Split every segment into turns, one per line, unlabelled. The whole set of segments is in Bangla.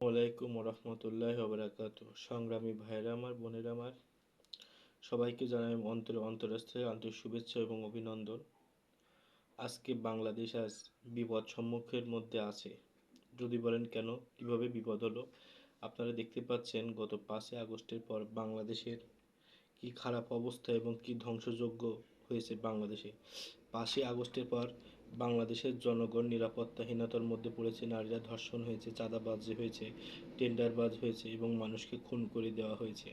ওয়ালাইকুম রহমতুল্লাহ বারাকাতু সংগ্রামী ভাইরা আমার, বোনেরা আমার, সবাইকে জানাই অন্তর অন্তরস্থে আন্তরিক শুভেচ্ছা এবং অভিনন্দন। আজকে বাংলাদেশ আজ বিপদ সম্মুখের মধ্যে আছে। যদি বলেন কেন, কীভাবে বিপদ হলো? আপনারা দেখতে পাচ্ছেন গত পাঁচই আগস্টের পর বাংলাদেশের কি খারাপ অবস্থা এবং কি ধ্বংসযোগ্য হয়েছে বাংলাদেশে। পাঁচই আগস্টের পর বাংলাদেশের জনগণ নিরাপত্তাহীনতার মধ্যে পড়েছে, নারীরা ধর্ষণ হয়েছে, চাঁদাবাজি হয়েছে, টেন্ডারবাজ হয়েছে এবং মানুষকে খুন করে দেওয়া হয়েছে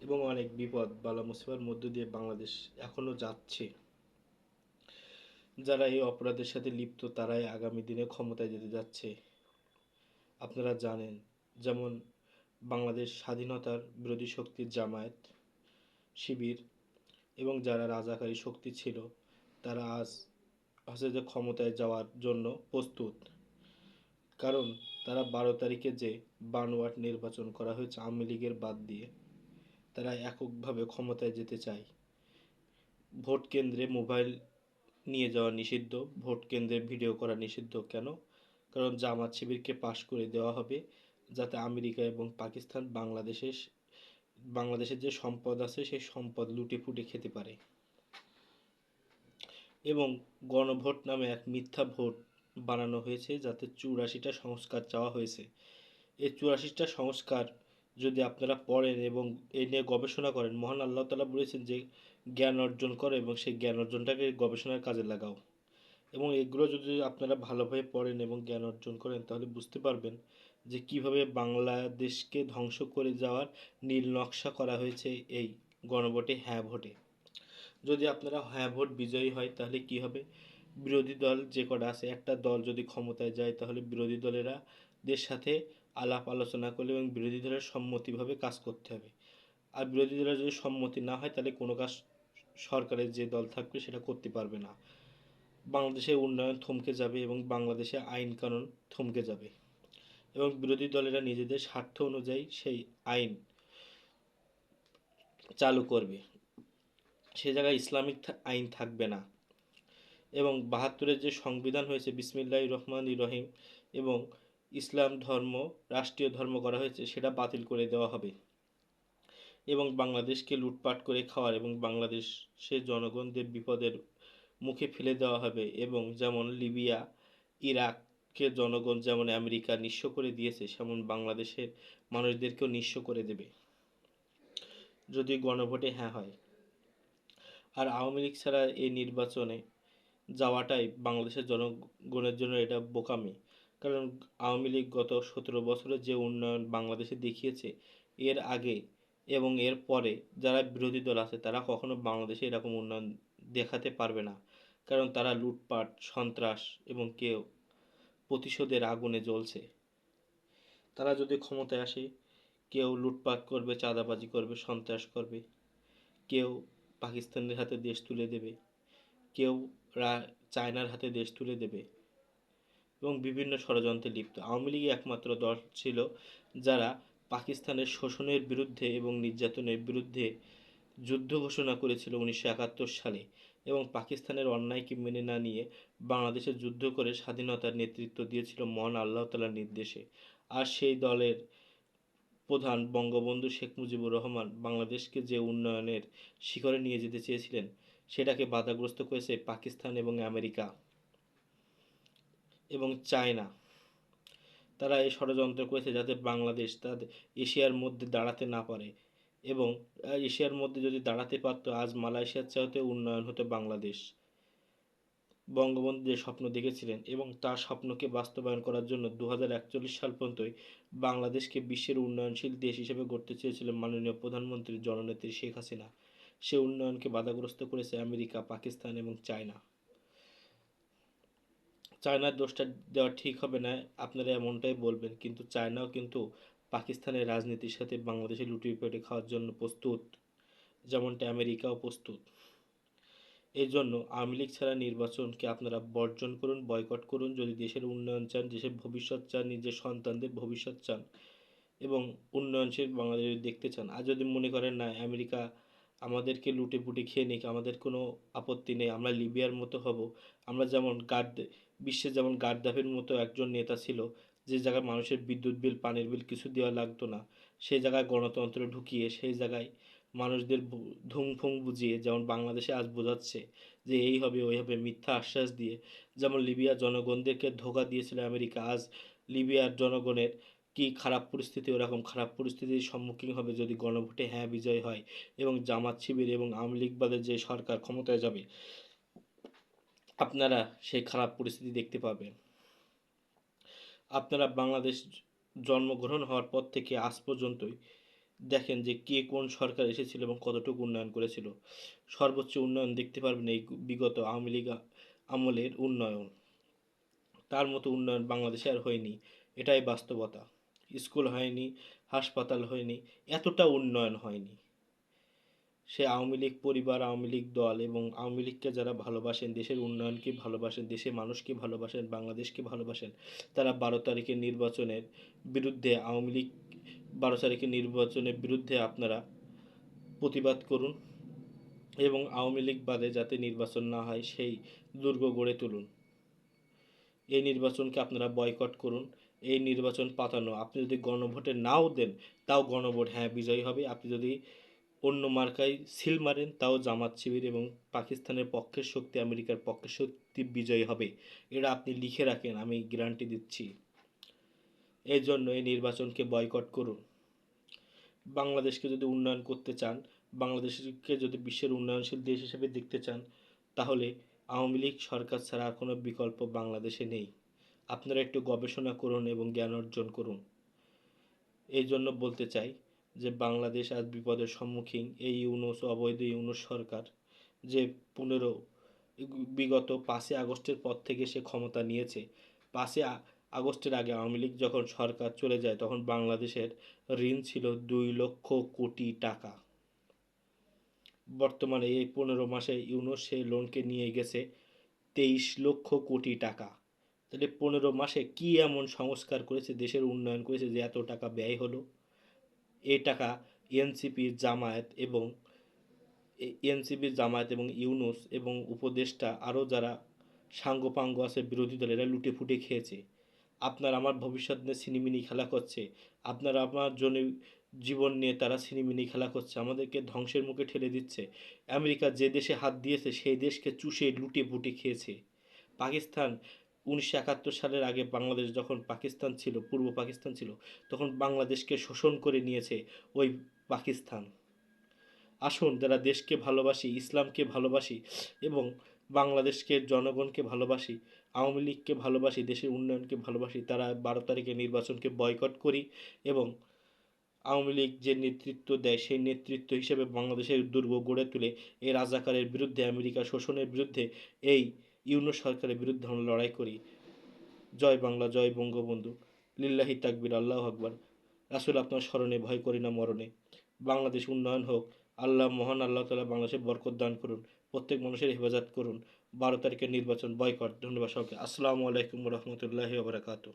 এবং অনেক বিপদ, বালা মুসিবার মধ্য দিয়ে বাংলাদেশ এখনও যাচ্ছে। যারা এই অপরাধের সাথে লিপ্ত, তারাই আগামী দিনে ক্ষমতায় যেতে যাচ্ছে। আপনারা জানেন, যেমন বাংলাদেশ স্বাধীনতার বিরোধী শক্তির জামায়াত শিবির এবং যারা রাজাকারী শক্তি ছিল, তারা আজ হচ্ছে যে ক্ষমতায় যাওয়ার জন্য প্রস্তুত। কারণ তারা বারো তারিখে যে বানোয়াট নির্বাচন করা হয়েছে, আওয়ামী লীগের বাদ দিয়ে তারা এককভাবে ক্ষমতায় যেতে চায়। ভোট কেন্দ্রে মোবাইল নিয়ে যাওয়া নিষিদ্ধ, ভোট কেন্দ্রে ভিডিও করা নিষিদ্ধ কেন? কারণ জামাত শিবিরকে পাশ করে দেওয়া হবে যাতে আমেরিকা এবং পাকিস্তান বাংলাদেশের বাংলাদেশের যে সম্পদ আছে, সেই সম্পদ লুটে ফুটে খেতে পারে। এবং গণভোট নামে এক মিথ্যা ভোট বানানো হয়েছে যাতে চুরাশিটা সংস্কার চাওয়া হয়েছে। এই চুরাশিটা সংস্কার যদি আপনারা পড়েন এবং এই নিয়ে গবেষণা করেন, মহান আল্লাহ তালা বলেছেন যে জ্ঞান অর্জন করো এবং সেই জ্ঞান অর্জনটাকে গবেষণার কাজে লাগাও। এবং এগুলো যদি আপনারা ভালোভাবে পড়েন এবং জ্ঞান অর্জন করেন, তাহলে বুঝতে পারবেন যে কীভাবে বাংলাদেশকে ধ্বংস করে যাওয়ার নীল নকশা করা হয়েছে এই গণভোটে হ্যাঁ ভোটে। যদি আপনারা হ্যাঁ ভোট বিজয়ী হয়, তাহলে কি হবে? বিরোধী দল যে কটা আছে, একটা দল যদি ক্ষমতায় যায়, তাহলে বিরোধী দলেরা দের সাথে আলাপ আলোচনা করলে এবং বিরোধী দলের সম্মতিভাবে কাজ করতে হবে। আর বিরোধী দলের যদি সম্মতি না হয়, তাহলে কোনো কাজ সরকারের যে দল থাকবে, সেটা করতে পারবে না। বাংলাদেশের উন্নয়ন থমকে যাবে এবং বাংলাদেশে আইন কানুন থমকে যাবে। এবং বিরোধী দলেরা নিজেদের স্বার্থ অনুযায়ী সেই আইন চালু করবে। সে জায়গায় ইসলামিক আইন থাকবে না। এবং বাহাত্তরের যে সংবিধান হয়েছে বিসমিল্লাহ রহমান রহিম এবং ইসলাম ধর্ম, রাষ্ট্রীয় ধর্ম করা হয়েছে, সেটা বাতিল করে দেওয়া হবে। এবং বাংলাদেশকে লুটপাট করে খাওয়ার এবং বাংলাদেশের জনগণদের বিপদের মুখে ফেলে দেওয়া হবে এবং যেমন লিবিয়া, ইরাককে জনগণ যেমন আমেরিকা নিঃস্ব করে দিয়েছে, সেমন বাংলাদেশের মানুষদেরকেও নিঃস্ব করে দেবে। যদি গণভোটে হ্যাঁ হয়। আর আওয়ামী লীগ ছাড়া এই নির্বাচনে যাওয়াটাই বাংলাদেশের জনগণের জন্য এটা বোকামি। কারণ আওয়ামী লীগ গত সতেরো বছরে যে উন্নয়ন বাংলাদেশে দেখিয়েছে, এর আগে এবং এর পরে যারা বিরোধী দল আছে, তারা কখনো বাংলাদেশে এরকম উন্নয়ন দেখাতে পারবে না। কারণ তারা লুটপাট, সন্ত্রাস এবং কেউ প্রতিশোধের আগুনে জ্বলছে। তারা যদি ক্ষমতায় আসে, কেউ লুটপাট করবে, চাঁদাবাজি করবে, সন্ত্রাস করবে, কেউ পাকিস্তানের হাতে দেশ তুলে দেবে। কেউ চায়নার হাতে দেশ তুলে দেবে। এবং বিভিন্ন ষড়যন্ত্রে লিপ্ত। আওয়ামী লীগ একমাত্র দল ছিল যারা পাকিস্তানের শোষণের বিরুদ্ধে এবং নির্যাতনের বিরুদ্ধে যুদ্ধ ঘোষণা করেছিল উনিশশো একাত্তর সালে এবং পাকিস্তানের অন্যায়কে মেনে না নিয়ে বাংলাদেশে যুদ্ধ করে স্বাধীনতার নেতৃত্ব দিয়েছিল মহান আল্লাহ তালার নির্দেশে। আর সেই দলের প্রধান বঙ্গবন্ধু শেখ মুজিবুর রহমান বাংলাদেশকে যে উন্নয়নের শিখরে নিয়ে যেতে চেয়েছিলেন, সেটাকে বাধাগ্রস্ত করেছে পাকিস্তান এবং আমেরিকা এবং চায়না। তারা এই ষড়যন্ত্র করেছে যাতে বাংলাদেশ তাদের এশিয়ার মধ্যে দাঁড়াতে না পারে এবং এশিয়ার মধ্যে যদি দাঁড়াতে পারতো, আজ মালয়েশিয়ার চাইতে উন্নয়ন হতো বাংলাদেশ। বঙ্গবন্ধু যে স্বপ্ন দেখেছিলেন এবং তার স্বপ্নকে বাস্তবায়ন করার জন্য দু সাল পর্যন্তই বাংলাদেশকে বিশ্বের উন্নয়নশীল দেশ হিসেবে গড়তে চেয়েছিলেন মাননীয় প্রধানমন্ত্রী জননেত্রী শেখ হাসিনা। সে উন্নয়নকে বাধাগ্রস্ত করেছে আমেরিকা, পাকিস্তান এবং চায়না। চায়নার দোষটা দেওয়া ঠিক হবে না, আপনারা এমনটাই বলবেন, কিন্তু চায়নাও কিন্তু পাকিস্তানের রাজনীতির সাথে বাংলাদেশে লুটিয়ে পেটে খাওয়ার জন্য প্রস্তুত, যেমনটা আমেরিকাও প্রস্তুত। এই জন্য আওয়ামী লীগ ছাড়া নির্বাচনকে আপনারা বর্জন করুন, বয়কট করুন, যদি দেশের উন্নয়ন চান, দেশের ভবিষ্যৎ চান, নিজের সন্তানদের ভবিষ্যৎ চান এবং উন্নয়নশীল বাংলাদেশ দেখতে চান। আর যদি মনে করেন, না, আমেরিকা আমাদেরকে লুটে পুটে খেয়ে নিক, আমাদের কোনো আপত্তি নেই, আমরা লিবিয়ার মতো হব। আমরা যেমন গার্ড বিশ্বে যেমন গার্দাফের মতো একজন নেতা ছিল, যে জায়গায় মানুষের বিদ্যুৎ বিল, পানির বিল কিছু দেওয়া লাগতো না, সেই জায়গায় গণতন্ত্র ঢুকিয়ে, সেই জায়গায় মানুষদের ধুম ফুং বুঝিয়ে যেমন বাংলাদেশে আজ বোঝাচ্ছে যে এই হবে, ওই হবে মিথ্যা আশ্বাস দিয়ে। যেমন লিবিয়ার জনগণদেরকে ধোকা দিয়েছিল আমেরিকা। আজ লিবিয়ার জনগণের কি খারাপ পরিস্থিতি, ওরকম খারাপ পরিস্থিতির সম্মুখীন হবে যদি গণভোটে হ্যাঁ বিজয় হয় এবং জামাত শিবির এবং আওয়ামী লীগ বাদের যে সরকার ক্ষমতায় যাবে, আপনারা সেই খারাপ পরিস্থিতি দেখতে পাবেন। আপনারা বাংলাদেশ জন্মগ্রহণ হওয়ার পর থেকে আজ পর্যন্তই দেখেন যে কে কোন সরকার এসেছিল এবং কতটুকু উন্নয়ন করেছিল। সর্বোচ্চ উন্নয়ন দেখতে পারবেন এই বিগত আওয়ামী লীগ আমলের উন্নয়ন। তার মতো উন্নয়ন বাংলাদেশে আর হয়নি। এটাই বাস্তবতা। স্কুল হয়নি, হাসপাতাল হয়নি, এতটা উন্নয়ন হয়নি। সে আওয়ামী লীগ পরিবার, আওয়ামী লীগ দল এবং আওয়ামী লীগকে যারা ভালোবাসেন, দেশের উন্নয়নকে ভালোবাসেন দেশের মানুষকে ভালোবাসেন, বাংলাদেশকে ভালোবাসেন, তারা বারো তারিখের নির্বাচনের বিরুদ্ধে আওয়ামী লীগ বারো তারিখের নির্বাচনের বিরুদ্ধে আপনারা প্রতিবাদ করুন এবং আওয়ামী লীগ বাদে যাতে নির্বাচন না হয় সেই দুর্গ গড়ে তুলুন। এই নির্বাচনকে আপনারা বয়কট করুন। এই নির্বাচন পাতানো, আপনি যদি গণভোটে নাও দেন, তাও গণভোট হ্যাঁ বিজয়ী হবে। আপনি যদি অন্য মার্কায় সিল মারেন, তাও জামাত শিবির এবং পাকিস্তানের পক্ষের শক্তি, আমেরিকার পক্ষের শক্তি বিজয়ী হবে। এটা আপনি লিখে রাখেন, আমি গ্যারান্টি দিচ্ছি। এই জন্য এই নির্বাচনকে বয়কট করুন। বাংলাদেশকে যদি উন্নয়ন করতে চান, বাংলাদেশকে যদি বিশ্বের উন্নয়নশীল দেশ হিসেবে দেখতে চান, তাহলে আওয়ামী লীগ সরকার ছাড়া আর কোনো বিকল্প বাংলাদেশে নেই। আপনারা একটু গবেষণা করুন এবং জ্ঞান অর্জন করুন। এই জন্য বলতে চাই যে, বাংলাদেশ আজ বিপদের সম্মুখীন এই ইউনুস, অবৈধ ইউনুস সরকার যে পনেরো, বিগত পাঁচই আগস্টের পর থেকে সে ক্ষমতা নিয়েছে, পাঁচই আগস্টের আগে আওয়ামী লীগ যখন সরকার চলে যায়, তখন বাংলাদেশের ঋণ ছিল দুই লক্ষ কোটি টাকা। বর্তমানে এই পনেরো মাসে ইউনুস সেই লোনকে নিয়ে গেছে তেইশ লক্ষ কোটি টাকা। তাহলে পনেরো মাসে কি এমন সংস্কার করেছে, দেশের উন্নয়ন করেছে যে এত টাকা ব্যয় হলো? এই টাকা এনসিপির জামায়াত এবং এনসিপির জামায়াত এবং ইউনুস এবং উপদেষ্টা আরও যারা সাঙ্গপাঙ্গ আছে, বিরোধী দল, এরা লুটে ফুটে খেয়েছে। আপনার আমার ভবিষ্যৎ নিয়ে সিনিমিনি খেলা করছে, আপনার আমার জন্য জীবন নিয়ে তারা সিনিমিনি খেলা করছে, আমাদেরকে ধ্বংসের মুখে ঠেলে দিচ্ছে। আমেরিকা যে দেশে হাত দিয়েছে, সেই দেশকে চুষে, লুটে পুটে খেয়েছে। পাকিস্তান উনিশশো একাত্তর সালের আগে বাংলাদেশ যখন পাকিস্তান ছিল, পূর্ব পাকিস্তান ছিল, তখন বাংলাদেশকে শোষণ করে নিয়েছে ওই পাকিস্তান। আসুন, যারা দেশকে ভালোবাসি, ইসলামকে ভালোবাসি এবং বাংলাদেশকে জনগণকে ভালোবাসি আওয়ামী লীগকে ভালোবাসি, দেশের উন্নয়নকে ভালোবাসি, তারা বারো তারিখে নির্বাচনকে বয়কট করি এবং আওয়ামী লীগ যে নেতৃত্ব দেয় সেই নেতৃত্ব হিসেবে বাংলাদেশের দুর্গ গড়ে তুলে এই রাজাকারের বিরুদ্ধে, আমেরিকা শোষণের বিরুদ্ধে, এই ইউনো সরকারের বিরুদ্ধে আমরা লড়াই করি। জয় বাংলা, জয় বঙ্গবন্ধু। লিল্লাহি তাকবির, আল্লাহ আকবর। রাসুল আপনার স্মরণে, ভয় করি না মরণে। বাংলাদেশ উন্নয়ন হোক, আল্লাহ মহান আল্লাহ তালা বাংলাদেশে বরকত দান করুন, প্রত্যেক মানুষের হেফাজত করুন। বারো তারিখের নির্বাচন বয়কট। ধন্যবাদ সবাইকে। আসসালামু আলাইকুম রহমতুল্লাহি বারাকাতু